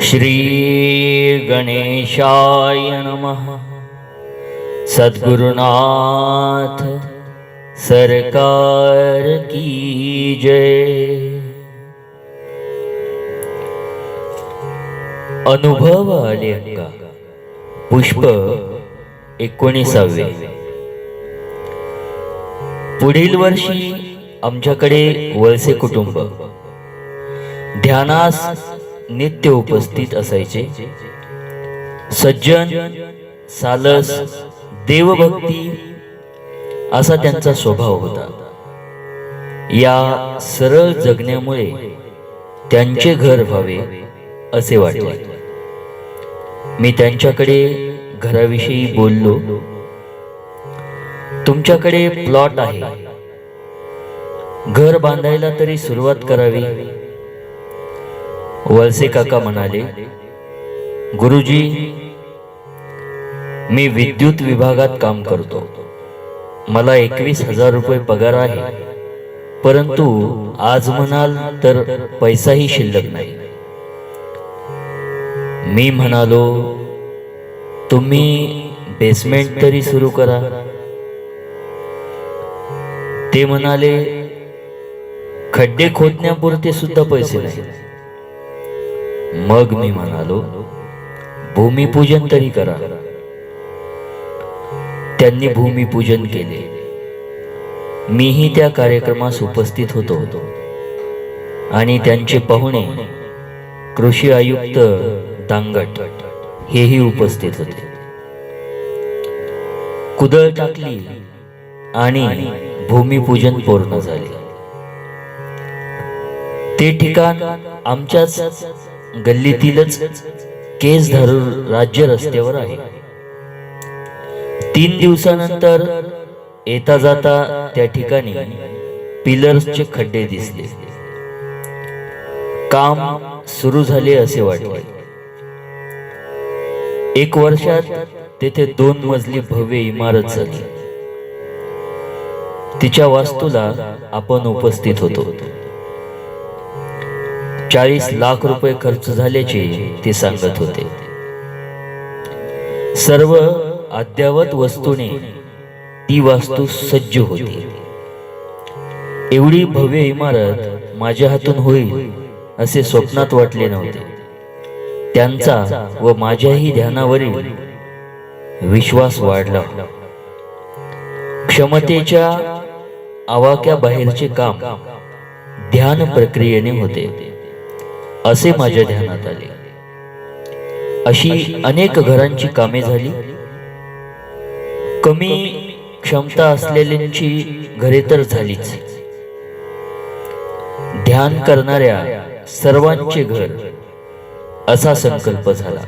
श्री गणेशाय नमः। सद्गुरुनाथ सरकार की जय। अनुभव आले का पुष्प एकोणीसावे। पुढील वर्षी आमच्याकडे वळसे कुटुंब। ध्यानास नित्य उपस्थित असायचे. सज्जन सालस देवभक्ती असा त्यांचा स्वभाव होता. या सरळ जगण्यामुळे त्यांचे घर व्हावे असे वाटले. मी त्यांच्याकडे घराविषयी बोललो तुमच्याकडे प्लॉट आहे. घर बांधायला तरी सुरुवात करावी. वळसे काका म्हणाले गुरुजी मी विद्युत विभागात काम करतो. मला एकवीस हजार रुपये पगार आहे. परंतु आज म्हणाल तर पैसाही शिल्लक नाही. मी म्हणालो तुम्ही बेसमेंट तरी सुरू करा. ते म्हणाले खड्डे खोदण्यापुरते सुद्धा पैसे नाही. मग मी म्हणालो भूमिपूजन तरी करा. त्यांनी भूमिपूजन केले. मीही त्या कार्यक्रमास उपस्थित होतो. आणि त्यांचे पाहुणे कृषी आयुक्त दांगट हेही उपस्थित होते. कुदळ टाकली आणि भूमिपूजन पूर्ण झाले. ते ठिकाण आमच्याच गल्लीतीलच केस धरून राज्य रस्त्यावर आहे. तीन दिवसानंतर येता जाता त्या ठिकाणी पिलर्सचे खड्डे दिसले. काम सुरू झाले असे वाटले. एक वर्षात तेथे दोन मजली भव्य इमारत झाली. तिच्या वास्तूला आपण उपस्थित होतो. चाळीस लाख रुपये खर्च झाल्याचे ते सांगत होते. सर्व अद्यावत वस्तूने ती वास्तू सज्ज होती. एवढी भव्य इमारत माझ्या हातून होईल असे स्वप्नात वाटले नव्हते. त्यांचा व माझ्याही ध्यानावरील विश्वास वाढला. क्षमतेच्या आवाक्या बाहेरचे काम ध्यान प्रक्रियेने होते. असे माझ्या ध्यानात आले. अशी अनेक घरांची कामे झाली. कमी क्षमता असलेल्यांची घरे तर झालीच. ध्यान करणाऱ्या सर्वांचे घर असा संकल्प झाला.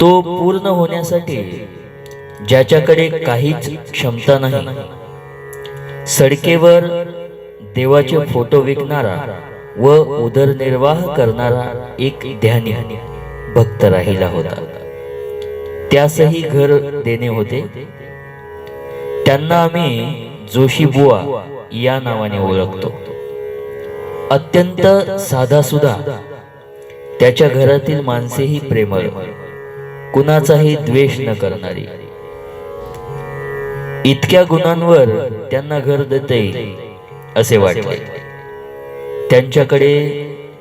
तो पूर्ण होण्यासाठी ज्याच्याकडे काहीच क्षमता नाही सडकेवर देवाचे फोटो विकणारा व उदरनिर्वाह करणारा एक ध्यानी भक्त राहिला होता. त्यासही घर देणे होते. त्यांना आम्ही जोशी बुवा या नावाने ओळखतो. अत्यंत साधा सुद्धा त्याच्या घरातील माणसेही प्रेमळ. कुणाचाही द्वेष न करणारी. इतक्या गुणांवर त्यांना घर देता येईल असे वाटले. त्यांच्याकडे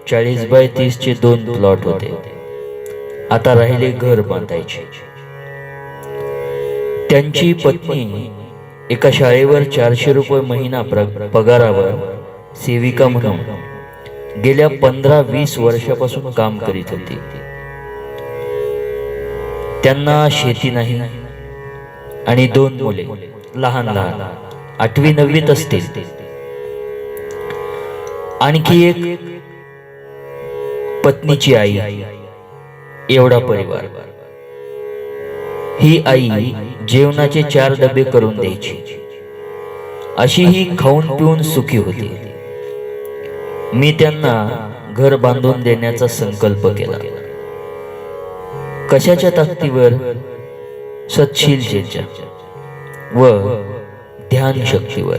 चाळीस बाय तीसचे दोन प्लॉट होते. आता राहिले घर बांधायचे. त्यांची पत्नी एका शाळेवर चारशे रुपये महिना पगारावर सेविका म्हणून गेल्या पंधरा वीस वर्षापासून काम करीत होती. त्यांना शेती नाही आणि दोन मुले लहान लहान आठवी नववीत असतील. आणखी एक पत्नीची आई एवढा परिवार. ही आई जेवणाचे चार डबे करून द्यायची. अशी ही खाऊन पिऊन सुखी होती. मी त्यांना घर बांधून देण्याचा संकल्प केला. कशाच्या ताकदीवर? सत्शीलतेच्या व ध्यान शक्तीवर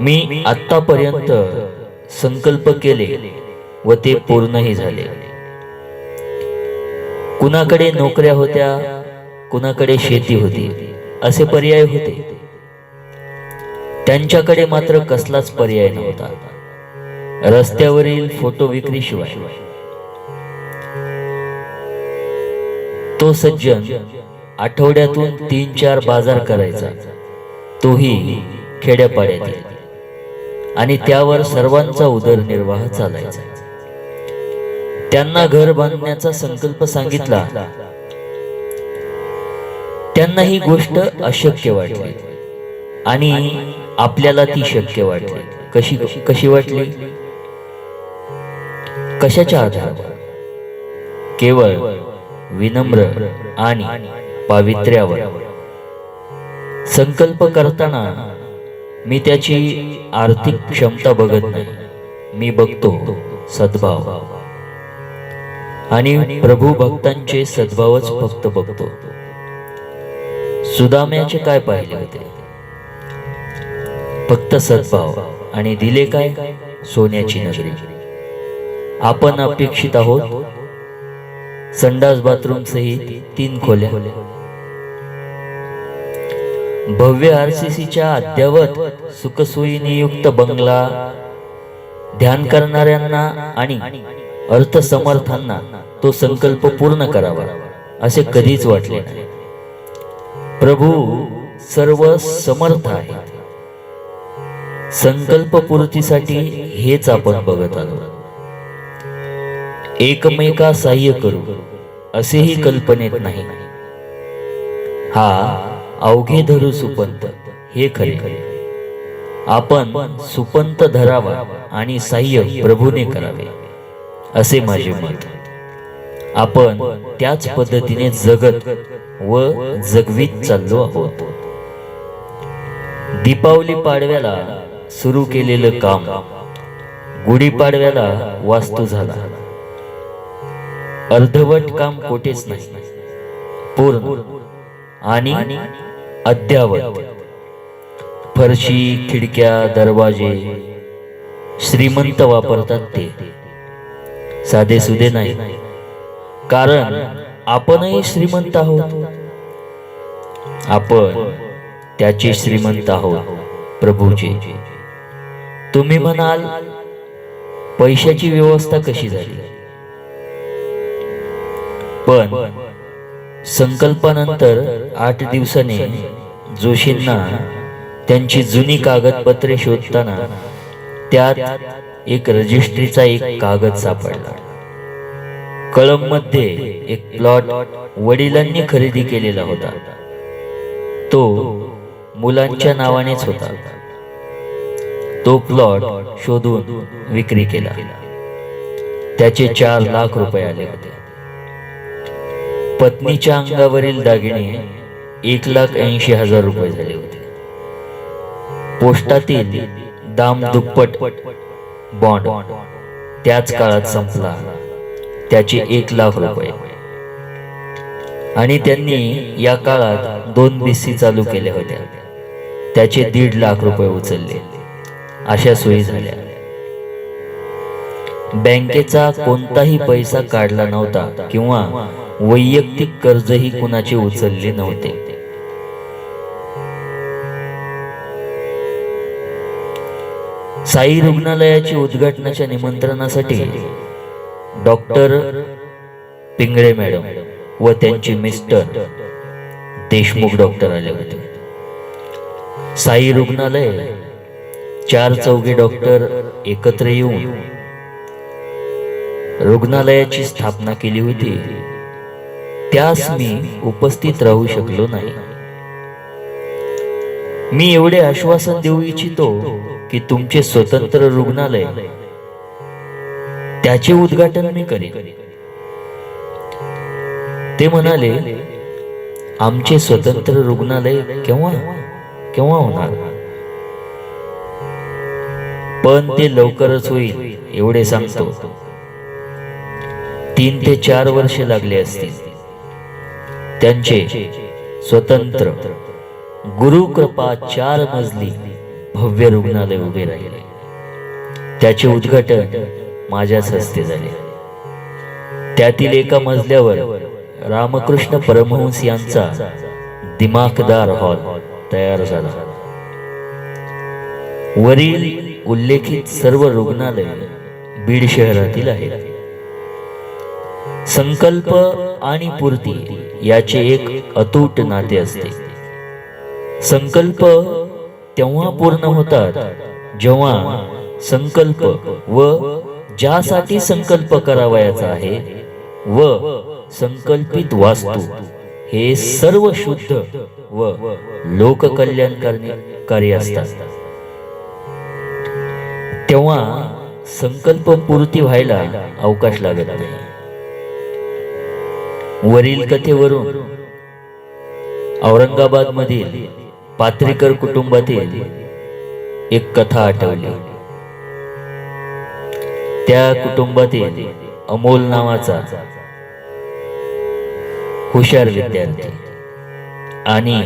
मी आतापर्यंत संकल्प केले व ते पूर्णही झाले. कुणाकडे नोकऱ्या होत्या कुणाकडे शेती होती असे पर्याय होते. त्यांच्याकडे मात्र कसलाच पर्याय नव्हता. रस्त्यावरील फोटो विक्रीशिवाय. तो सज्जन आठवड्यातून तीन चार बाजार करायचा. तोही खेड्यापाड्यातील. आणि त्यावर सर्वांचा उदरनिर्वाह चालायचा. त्यांना घर बांधण्याचा संकल्प सांगितला. त्यांना ही गोष्ट अशक्य वाटली. आणि आपल्याला ती शक्य वाटली. कशी कशी वाटली? कशाच्या आधारावर? केवळ विनम्र आणि पावित्र्यावर. संकल्प करताना मी त्याची आर्थिक क्षमता बघत नाही. मी बघतो सद्भाव. आणि प्रभू भक्तांचे सद्भावच फक्त बघतो. सुदाम्याचे काय पाहिले होते? फक्त सद्भाव आणि दिले काय? सोन्याची नगरी. आपण अपेक्षित आहोत? संडास बाथरूम सहित तीन खोल्या. भव्य आरसीसीच्या अद्यावत सुखसोयीनियुक्त बंगला ध्यान करणाऱ्यांना आणि अर्थसमर्थांना तो संकल्प पूर्ण करावा असे कधीच वाटले नाही. प्रभू सर्व समर्थ आहेत. संकल्प पूर्तीसाठी हेच आपण बघत आलो. एकमेका सहाय्य करू असेही कल्पनेत नाही. हा अवघे धरू सुपंत. हे खरे. आपण सुपंत धरावा आणि सहाय्य प्रभूने करावे असे माझे मत. आपण त्याच पद्धतीने जगत व जगवीत चाललो आहोत. दीपावली पाडव्याला सुरू केलेलं काम गुढीपाडव्याला वास्तू झाला. अर्धवट काम कोठेच नाही पूर्ण. आणि अद्यावत. फरशी खिडक्या दरवाजे श्रीमंत वापरतात ते. साधे सुधे नाही. कारण आपणही श्रीमंत आहोत. आपण त्याचे श्रीमंत आहोत प्रभूचे. तुम्ही म्हणाल पैशाची व्यवस्था कशी झाली? पण संकल्पानंतर आठ दिवसाने जोशींना त्यांची जुनी कागदपत्रे शोधताना त्यात एक रजिस्ट्रीचा एक कागद सापडला. कळममध्ये एक प्लॉट वडिलांनी खरेदी केलेला होता. तो मुलांच्या नावानेच होता. तो प्लॉट शोधून विक्री केला. त्याचे चार लाख रुपये आले होते. पत्नीच्या अंगावरील दागिने एक लाख ऐंशी हजार रुपये झाले होते. पोस्टातील दाम दुप्पट बॉन्ड त्याच काळात संपला. त्याचे एक लाख रुपये. आणि त्यांनी या काळात दोन बीसी चालू केल्या होत्या. त्याचे दीड लाख रुपये उचलले. अशा सोयी झाल्या. बँकेचा कोणताही पैसा काढला नव्हता किंवा वैयक्तिक कर्जही कुणाचे उचलले नव्हते. साई रुग्णालयाची उद्घाटनाच्या निमंत्रणासाठी डॉक्टर पिंगळे मॅडम व त्यांचे मिस्टर देशमुख डॉक्टर आले होते. साई रुग्णालय चार चौघे डॉक्टर एकत्र येऊन रुग्णालयाची स्थापना केली होती. त्यास मी उपस्थित राहू शकलो नाही. मी एवढे आश्वासन देऊ इच्छितो की तुमचे स्वतंत्र रुग्णालय त्याचे उद्घाटन मी करेन. ते म्हणाले आमचे स्वतंत्र रुग्णालय केव्हा? केव्हा होणार? पण ते लवकरच होईल एवढे सांगतो. तीन ते चार वर्षे लागले असतील. त्यांचे स्वतंत्र गुरुकृपा चार मजली भव्य रुग्णालय उभे राहिले. त्याचे उद्घाटन माझ्याच हस्ते झाले. त्यातील एका मजल्यावर रामकृष्ण परमहंस यांचा दिमाखदार हॉल तयार झाला. वरील उल्लेखित सर्व रुग्णालय बीड शहरातील आहेत. संकल्प आणि पूर्ती याचे एक अतूट नाते असते. संकल्प तेव्हा पूर्ण होतात जेव्हा संकल्प व ज्यासाठी संकल्प करावयाचा आहे व संकल्पित वास्तू हे सर्व शुद्ध व लोककल्याणकारी कार्य असतात. तेव्हा संकल्प पूर्ती व्हायला अवकाश लागत नाही. वरील कथेवरून औरंगाबाद मधील पात्रीकर कुटुंबातील एक कथा आठवली. त्या कुटुंबातील अमोल नावाचा हुशार विद्यार्थी आणि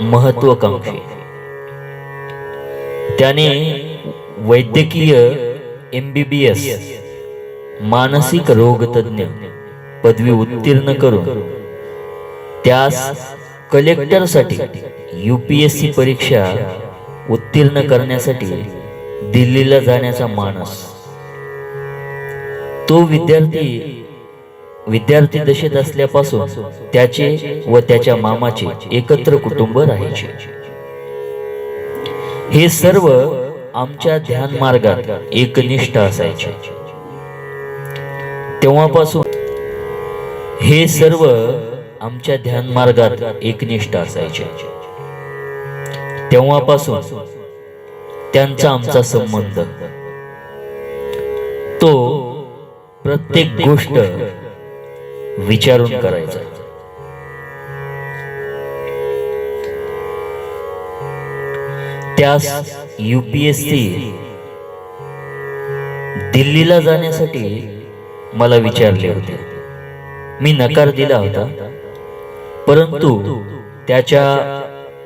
महत्वाकांक्षी. त्याने वैद्यकीय एम बी बी एस मानसिक रोगतज्ञ पदवी उत्तीर्ण करून त्यास कलेक्टरसाठी यूपीएससी परीक्षा उत्तीर्ण करण्यासाठी दिल्लीला जाण्याचा मानस. तो विद्यार्थी विद्यार्थी दशेत असल्यापासून त्याचे व त्याच्या मामाचे एकत्र कुटुंब राहायचे. हे सर्व आमच्या ध्यान मार्गात एकनिष्ठ असायचे. तेव्हापासून हे सर्व आमच्या ध्यान मार्गात एकनिष्ठ असायचे. तेव्हापासून त्यांचा आमचा संबंध. तो प्रत्येक गोष्ट विचारून करायचा. त्यास युपीएससी दिल्लीला जाण्यासाठी मला विचारले होते. मी नकार दिला होता. परंतु त्याच्या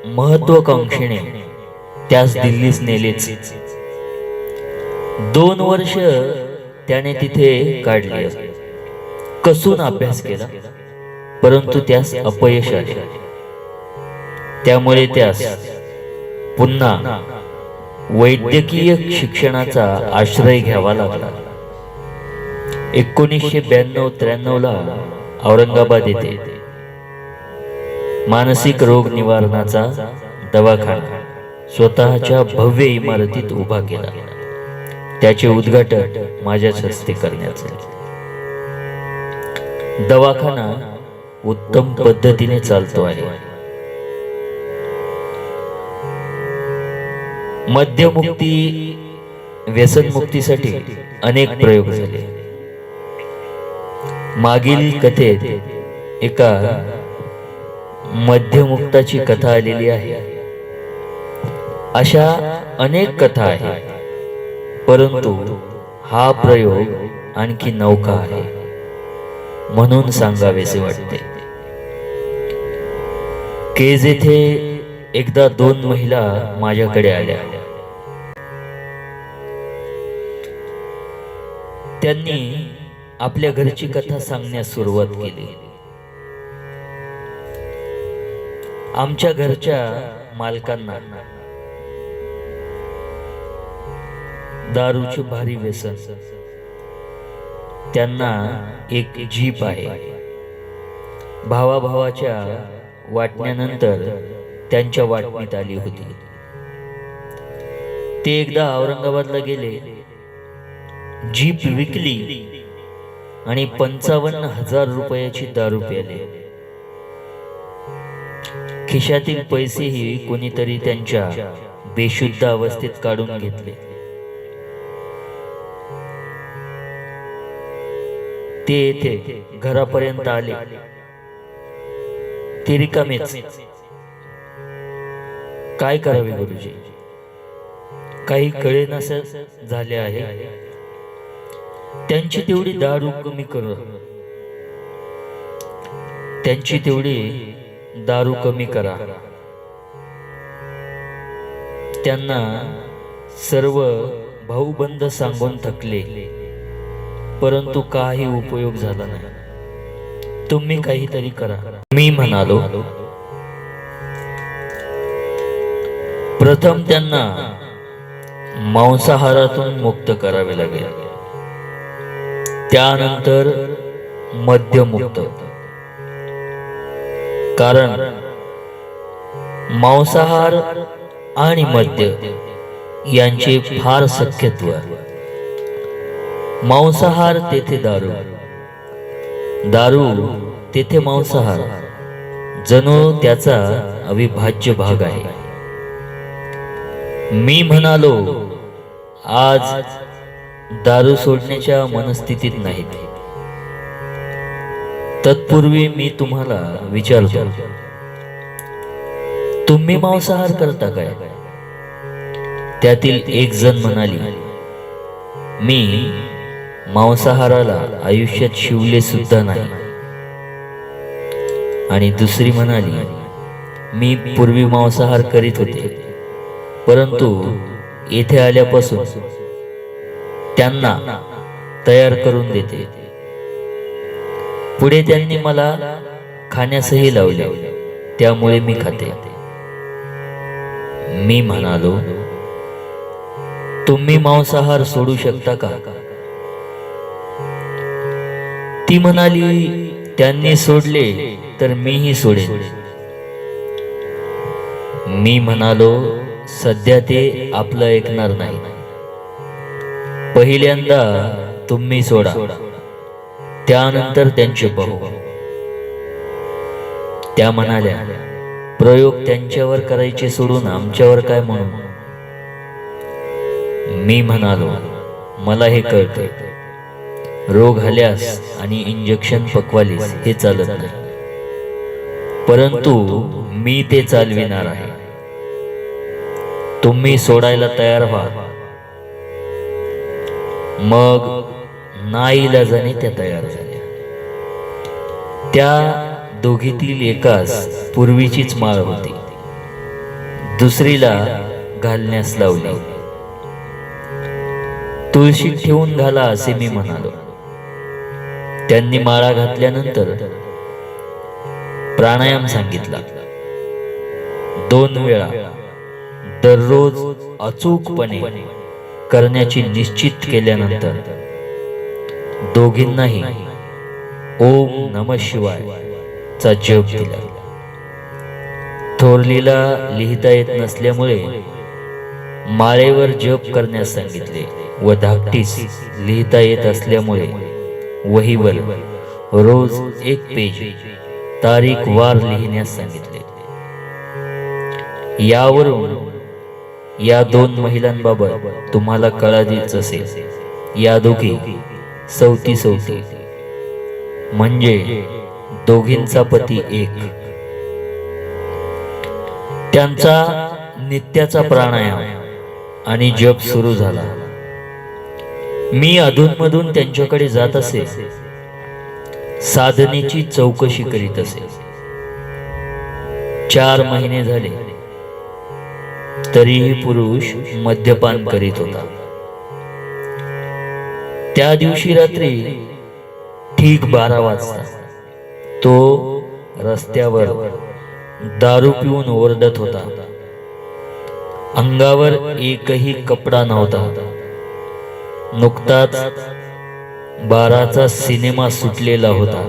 महत्वाकांक्षेने त्यास दिल्लीस नेलेच. दोन वर्ष त्याने तिथे काढले कसून अभ्यास केला? परंतु त्यास अपयश आले. त्यामुळे त्यास पुन्हा वैद्यकीय शिक्षणाचा आश्रय घ्यावा लागला. एकोणीसशे ब्याण्णव त्र्याण्णव ला औरंगाबाद येथे मानसिक रोग निवारणाचा दवाखाना स्वतःच्या भव्य इमारतीत उभा केला. त्याचे उद्घाटन माझ्याच हस्ते करण्याचे. दवाखाना उत्तम पद्धतीने चालतो आहे. मद्यमुक्ती व्यसनमुक्तीसाठी अनेक प्रयोग झाले. मागील कथेत एका मध्यमुक्ताची कथा आलेली आहे. अशा अनेक कथा आहेत परंतु हा प्रयोग आणखी नौका आहे म्हणून सांगावेसे वाटते. केज येथे एकदा दोन महिला माझ्याकडे आल्या. त्यांनी आपल्या घरची कथा सांगण्यास सुरुवात केली. आमच्या घरच्या मालकांना दारूची भारी व्यसन. त्यांना एक जीप आहे. भावाभावाच्या वाटण्यानंतर त्यांच्या वाटणीत आली होती. ते एकदा औरंगाबादला गेले. जीप विकली. आणि पंचावन्न हजार रुपयाची दारू प्याले. खिशातील पैसेही कोणीतरी त्यांच्या बेशुद्ध अवस्थेत काढून घेतले. ते येथे घरापर्यंत आले. ते रिकामेच. काय करावे गुरुजी? काही कळे नस झाले आहे? त्यांची तेवढी दारू कमी कर. त्यांची तेवढी दारू कमी करा. त्यांना सर्व भाऊबंद सांगून थकले. परंतु काही उपयोग झाला नाही. तुम्ही काहीतरी करा. मी म्हणालो प्रथम त्यांना मांसाहारातून मुक्त करावे लागेल. त्यानंतर मद्यमुक्त. कारण मांसाहार आणि मद्य यांचे फार सख्यत्व मांसाहार तेथे दारू दारू तेथे मांसाहार जणू त्याचा अविभाज्य भाग आहे. मी म्हणालो आज दारू सोडण्याच्या मनस्थितीत नाहीत. तत्पूर्वी मी तुम्हाला विचारतो तुम्ही मांसाहार करता काय? त्यातील एक जण म्हणाली मी मांसाहाराला आयुष्यात शिवले सुद्धा नाही. आणि दुसरी म्हणाली मी पूर्वी मांसाहार करीत होते परंतु येथे आल्यापासून त्यांना तयार करून देते. पुढे त्यांनी मला खाण्यासही लावले. त्यामुळे मी खाते. मी म्हणालो तुम्ही मांसाहार सोडू शकता का? ती म्हणाली त्यांनी सोडले तर मीही सोडे मी म्हणालो सध्या ते आपलं ऐकणार नाही पहिल्यांदा तुम्ही सोडा. त्यानंतर त्यांचे पाहू त्या म्हणाल्या प्रयोग त्यांच्यावर करायचे सोडून आमच्यावर काय म्हणू? मी म्हणालो मला हे कळतं रोग आल्यास आणि इंजेक्शन पकवालीस हे चालत नाही. परंतु मी ते चालविणार आहे. तुम्ही सोडायला तयार व्हा. मग नाईलाजाने त्या तयार झाल्या. त्या दोघीतील एकास पूर्वीचीच माळ होती. दुसरीला घालण्यास लावली. तुळशीत ठेवून घाला असे मी म्हणालो. त्यांनी माळा घातल्यानंतर प्राणायाम सांगितला. दोन वेळा दररोज अचूकपणे करण्याची निश्चित केल्यानंतर दोघींनाही ओम नम शिवाय चा जप दिला. थोरलीला लिहिता येत नसल्यामुळे माळेवर जप करण्यास सांगितले व धाकटीस लिहिता येत असल्यामुळे वहीवर रोज एक पेज तारीख वार लिहिण्यास सांगितले. यावरून या दोन महिलांबाबत तुम्हाला कळालीच असेल. या दोघी सवती सवती. म्हणजे दोघींचा पती एक. त्यांचा नित्याचा प्राणायाम आणि जप सुरू झाला. मी अधूनमधून त्यांच्याकडे जात असे. साधनेची चौकशी करीत असे. चार महिने झाले. तरीही पुरुष मद्यपान करीत होता. त्या दिवशी रात्री ठीक बारा वाजता तो रस्त्यावर दारू पिऊन ओरडत होता. अंगावर एकही कपडा नव्हता. नुकताच बाराचा सिनेमा सुटलेला होता.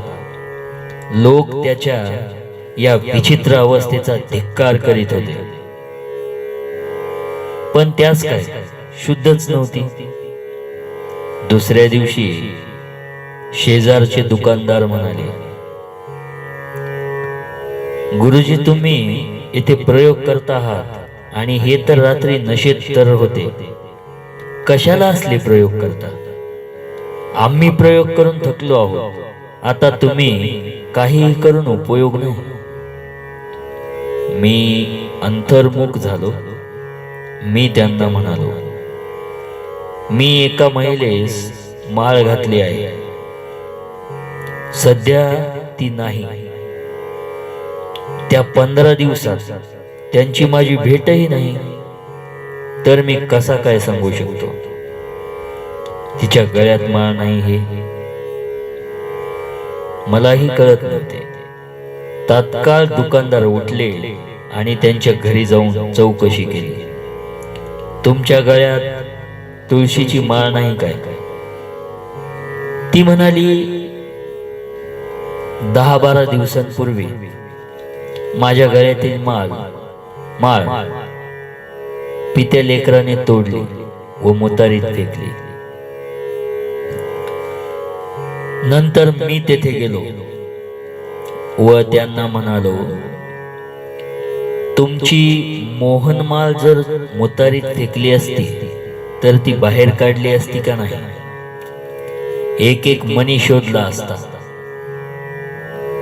लोक त्याच्या या विचित्र अवस्थेचा धिक्कार करीत होते. पण त्यास काय? शुद्धच नव्हती. दुसऱ्या दिवशी शेजारचे दुकानदार म्हणाले गुरुजी तुम्ही येथे प्रयोग करता आहात आणि हे तर रात्री नशेत तर होते. कशाला असले प्रयोग करता? आम्ही प्रयोग करून थकलो आहोत. आता तुम्ही काहीही करून उपयोग नाही. मी अंतर्मुख झालो. मी त्यांना म्हणालो मी एका महिलेस माळ घातली आहे. सध्या ती नाही. त्या पंधरा दिवसात त्यांची माझी भेटही नाही. तर मी कसा काय सांगू शकतो? तिच्या गळ्यात माळ नाही हे. मलाही कळत नव्हते. तात्काळ दुकानदार उठले आणि त्यांच्या घरी जाऊन चौकशी केली. तुमच्या गळ्यात तुळशीची माळ नाही काय? ती म्हणाली दहा बारा दिवसांपूर्वी माझ्या गळ्यातील माळ माळ पित्या लेकराने तोडली व मुतारीत फेकली. नंतर मी तेथे गेलो व त्यांना म्हणालो तुमची मोहनमाल जर मुतारीत फेकली असती तर ती बाहेर काढली असती का नाही? एक एक मनी शोधला असता.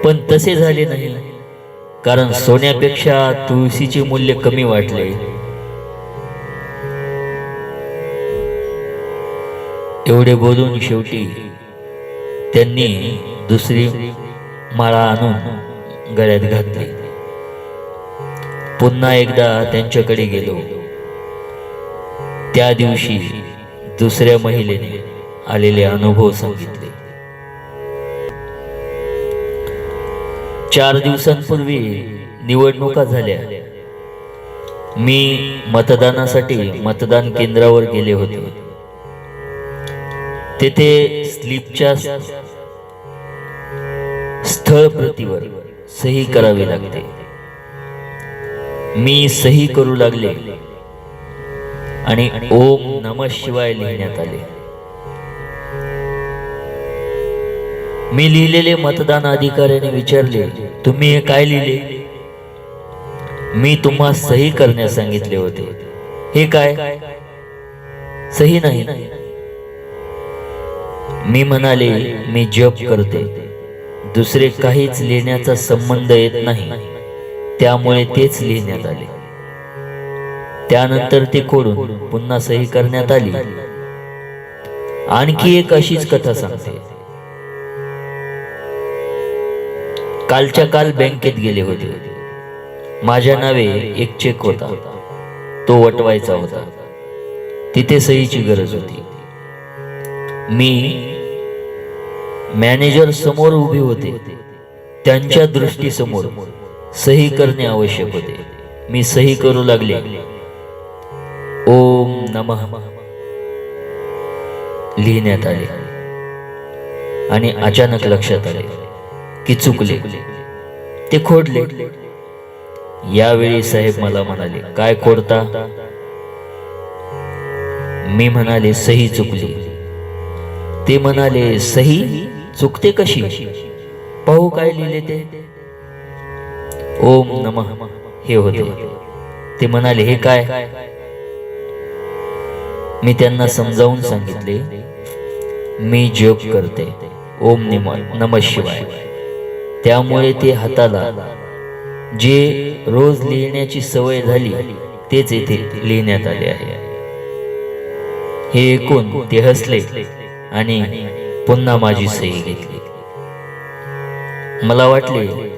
पण तसे झाले नाही कारण सोन्यापेक्षा तुळशीचे मूल्य कमी वाटले. एवढे बोलून शेवटी त्यांनी दुसरी माळा आणून गळ्यात घातली. पुन्हा एकदा त्यांच्याकडे गेलो. त्या दिवशी दुसऱ्या महिलेने आलेले अनुभव सांगितले. चार दिवसांपूर्वी निवडणुका झाल्या. मी मतदानासाठी मतदान केंद्रावर गेले होते. तेथे स्लिपच्या स्थळ प्रतीवर सही करावी लागते. मी सही करू लागले. आणि ओम नम शिवाय लिहिण्यात आले. मी लिहिलेले मतदान अधिकाऱ्याने विचारले तुम्ही हे काय लिहिले? मी तुम्हा सही करण्यास सांगितले होते. हे काय? सही नाही. मी म्हणाले मी जप करते. दुसरे काहीच लिहिण्याचा संबंध येत नाही. त्यामुळे तेच लिहिण्यात आले. त्यानंतर ते कोरून पुन्हा सही करण्यात आली. आणखी एक अशीच कथा सांगते. कालच्या काल बँकेत गेले होते. माझ्या नावे एक चेक होता. तो वटवायचा होता. तिथे सहीची गरज होती. मी मॅनेजर समोर उभे होते. त्यांच्या दृष्टीसमोर सही करणे आवश्यक होते. मी सही करू लागले. ओम नमः. लिहिण्यात आले. आणि अचानक लक्षात आले की चुकले. ते खोडले. यावेळी साहेब मला म्हणाले काय खोडता? मी म्हणाले सही चुकली. ते म्हणाले सही चुकते कशी? पाहू काय लिहिले ते. ओम नम. हे होते. ते म्हणाले हे काय? मी त्यांना समजावून सांगितले मी जग करते. ओम निम नम शिवाय. त्यामुळे ते हाताला जे रोज लिहिण्याची सवय झाली तेच येथे लिहिण्यात आले आहे. हे ऐकून ते हसले आणि पुन्हा माझी सही घेतली. मला वाटले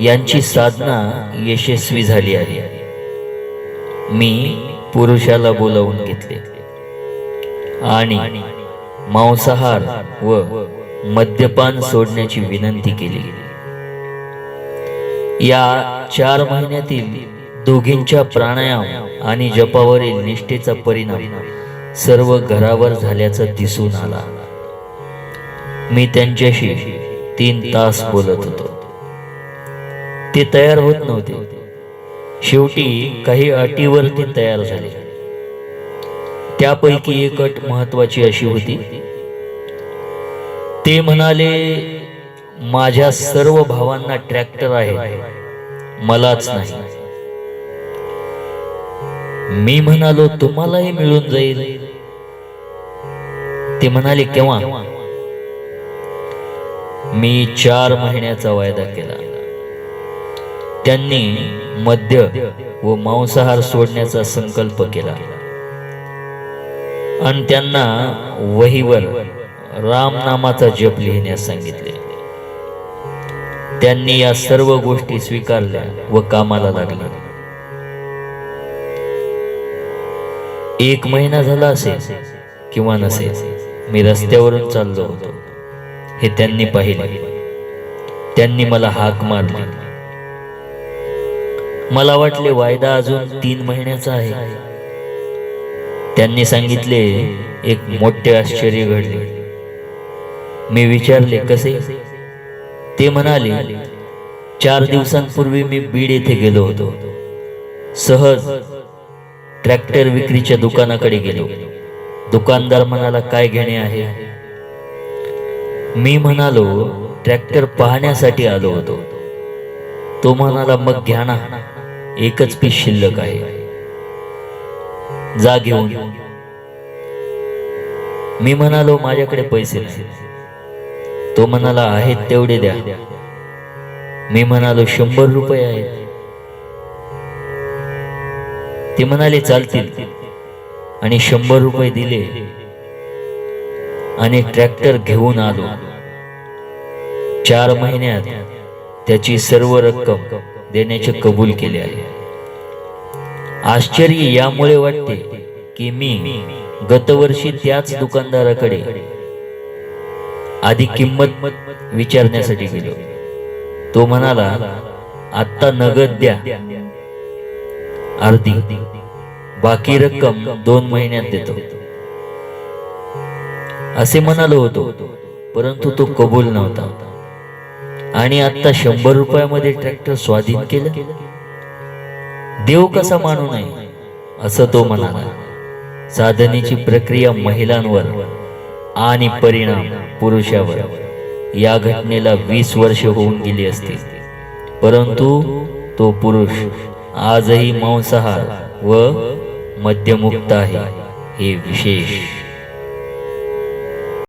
यांची साधना यशस्वी झाली आहे. मी पुरुषाला बोलावून घेतले. आणि मांसाहार व मद्यपान सोडण्याची विनंती केली. या चार महिन्यातील दोघींच्या प्राणायाम आणि जपावरील निष्ठेचा परिणाम सर्व घरावर झाल्याचा दिसून आला. मी त्यांच्याशी तीन तास बोलत होतो. ते तयार होत नव्हते. शेवटी काही अटीवर ते तयार झाले. त्यापैकी एक अट महत्वाची अशी होती. ते म्हणाले माझ्या सर्व भावांना ट्रॅक्टर आहे. मलाच नाही. मी म्हणालो तुम्हालाही मिळून जाईल. ते म्हणाले केव्हा? मी चार महिन्याचा वायदा केला. त्यांनी मद्य व मांसाहार सोडण्याचा संकल्प केला. आणि त्यांना वहीवर राम नामाचा जप लिहिण्यास सांगितले. त्यांनी या सर्व गोष्टी स्वीकारल्या व कामाला लागले. एक महिना झाला असेल किंवा नसेल मी रस्त्यावरून चाललो होतो. हे त्यांनी पाहिले. त्यांनी मला हाक मारली. मला वाटले वायदा अजून तीन महिन्याचा आहे. त्यांनी सांगितले एक मोठे आश्चर्य घडले. मी विचारले कसे? ते म्हणाले चार दिवसांपूर्वी मी बीड येथे गेलो होतो. सहज ट्रॅक्टर विक्रीच्या दुकानाकडे गेलो. दुकानदार म्हणाला काय घेणे आहे? मी म्हणालो ट्रॅक्टर पाहण्यासाठी आलो होतो. तो म्हणाला मग घ्या ना. एकच पीस शिल्लक आहे. जा घेऊन. मी म्हणालो माझ्याकडे पैसे नाही. तो म्हणाला आहेत तेवढे द्या. मी म्हणालो शंभर रुपये आहेत. ते म्हणाले चालतील. आणि शंभर रुपये दिले. आणि ट्रॅक्टर घेऊन आलो. चार महिन्यात त्याची सर्व रक्कम देण्याचे कबूल केले आहे. आश्चर्य यामुळे वाटते की मी गतवर्षी त्याच दुकानदाराकडे आधी किंमत विचारण्यासाठी गेलो. तो म्हणाला आत्ता नगद द्या. अर्धी. बाकी रक्कम दोन महिन्यात देतो. असे म्हणालो होतो परंतु तो कबूल नव्हता. आणि आता शंभर रुपयामध्ये ट्रॅक्टर स्वाधीन केलं? देव कसा मानू नये असं तो म्हणाला. साधनेची प्रक्रिया महिलांवर आणि परिणाम पुरुषावर. या घटनेला वीस वर्ष होऊन गेली असतील. परंतु तो पुरुष आजही मांसाहार व मद्यमुक्त आहे हे विशेष.